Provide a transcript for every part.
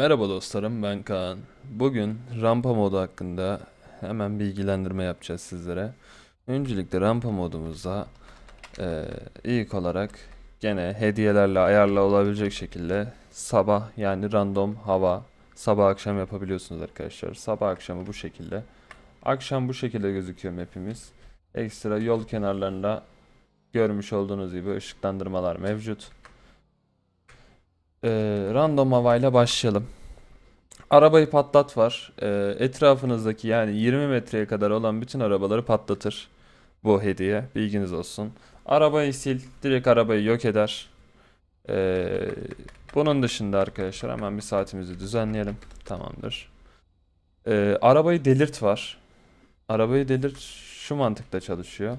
Merhaba dostlarım ben Kaan. Bugün rampa modu hakkında hemen bilgilendirme yapacağız sizlere. Öncelikle rampa modumuzda eee, ilk olarak gene hediyelerle ayarla olabilecek şekilde sabah yani random hava sabah akşam yapabiliyorsunuz arkadaşlar. Sabah akşamı bu şekilde. Akşam bu şekilde gözüküyor map'imiz. Ekstra yol kenarlarında görmüş olduğunuz gibi ışıklandırmalar mevcut. Ee, random havayla başlayalım. Arabayı patlat var. Ee, etrafınızdaki yani 20 metreye kadar olan bütün arabaları patlatır. Bu hediye. Bilginiz olsun. Arabayı sil. Direkt arabayı yok eder. Ee, bunun dışında arkadaşlar hemen bir saatimizi düzenleyelim. Tamamdır. Ee, arabayı delirt var. Arabayı delirt şu mantıkta çalışıyor.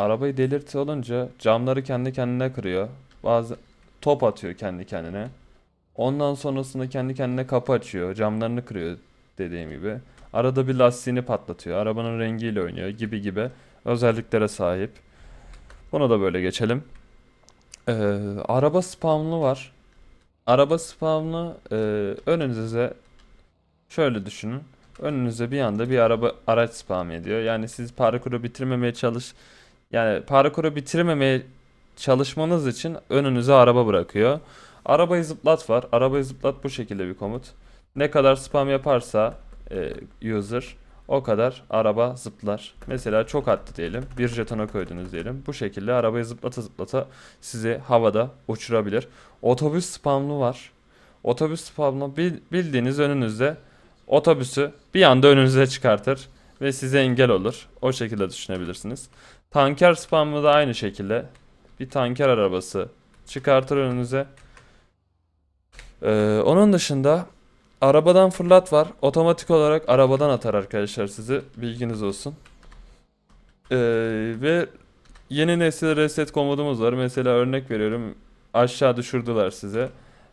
Arabayı delirt olunca camları kendi kendine kırıyor. Bazı top atıyor kendi kendine. Ondan sonrasında kendi kendine kapı açıyor. Camlarını kırıyor dediğim gibi. Arada bir lastiğini patlatıyor. Arabanın rengiyle oynuyor gibi gibi özelliklere sahip. Bunu da böyle geçelim. Ee, araba spamlı var. Araba spamlı e, önünüze şöyle düşünün. Önünüze bir anda bir araba araç spam ediyor. Yani siz parkuru bitirmemeye çalış yani parkuru bitirmemeye çalışmanız için önünüze araba bırakıyor. Arabayı zıplat var. Arabayı zıplat bu şekilde bir komut. Ne kadar spam yaparsa e, user o kadar araba zıplar. Mesela çok attı diyelim. Bir jetona koydunuz diyelim. Bu şekilde arabayı zıplata zıplata sizi havada uçurabilir. Otobüs spamlı var. Otobüs spamlı bil- bildiğiniz önünüzde otobüsü bir anda önünüze çıkartır ve size engel olur. O şekilde düşünebilirsiniz. Tanker spamı da aynı şekilde. Bir tanker arabası çıkartır önünüze. Ee, onun dışında arabadan fırlat var. Otomatik olarak arabadan atar arkadaşlar sizi. Bilginiz olsun. Ee, ve yeni nesil reset komodumuz var. Mesela örnek veriyorum. Aşağı düşürdüler size.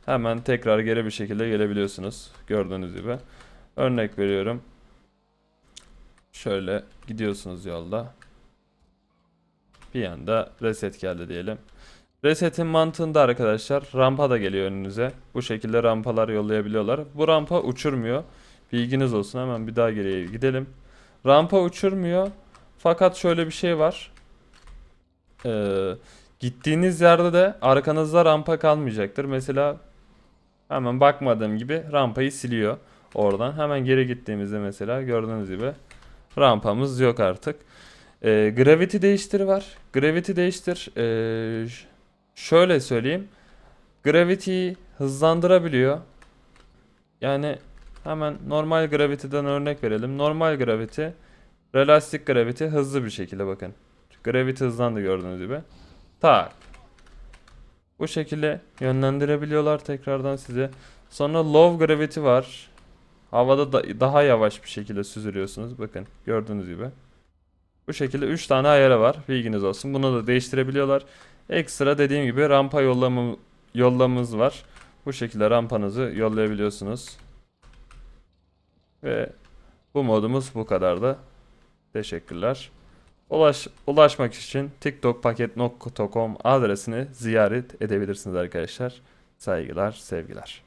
Hemen tekrar geri bir şekilde gelebiliyorsunuz. Gördüğünüz gibi. Örnek veriyorum. Şöyle gidiyorsunuz yolda. Bir anda reset geldi diyelim. Resetin mantığında arkadaşlar rampa da geliyor önünüze. Bu şekilde rampalar yollayabiliyorlar. Bu rampa uçurmuyor. Bilginiz olsun hemen bir daha geriye gidelim. Rampa uçurmuyor. Fakat şöyle bir şey var. Ee, gittiğiniz yerde de arkanızda rampa kalmayacaktır. Mesela hemen bakmadığım gibi rampayı siliyor oradan. Hemen geri gittiğimizde mesela gördüğünüz gibi rampamız yok artık. Ee, gravity değiştir var. Gravity değiştir. Ş- şöyle söyleyeyim. Gravity'yi hızlandırabiliyor. Yani hemen normal gravity'den örnek verelim. Normal gravity, realistic gravity hızlı bir şekilde bakın. Gravity hızlandı gördüğünüz gibi. Tak. Bu şekilde yönlendirebiliyorlar tekrardan size. Sonra low gravity var. Havada da daha yavaş bir şekilde süzülüyorsunuz. Bakın gördüğünüz gibi. Bu şekilde 3 tane ayarı var. Bilginiz olsun. Bunu da değiştirebiliyorlar. Ekstra dediğim gibi rampa yollama, yollamamız var. Bu şekilde rampanızı yollayabiliyorsunuz. Ve bu modumuz bu kadardı. Teşekkürler. Ulaş, ulaşmak için tiktokpaket.com adresini ziyaret edebilirsiniz arkadaşlar. Saygılar, sevgiler.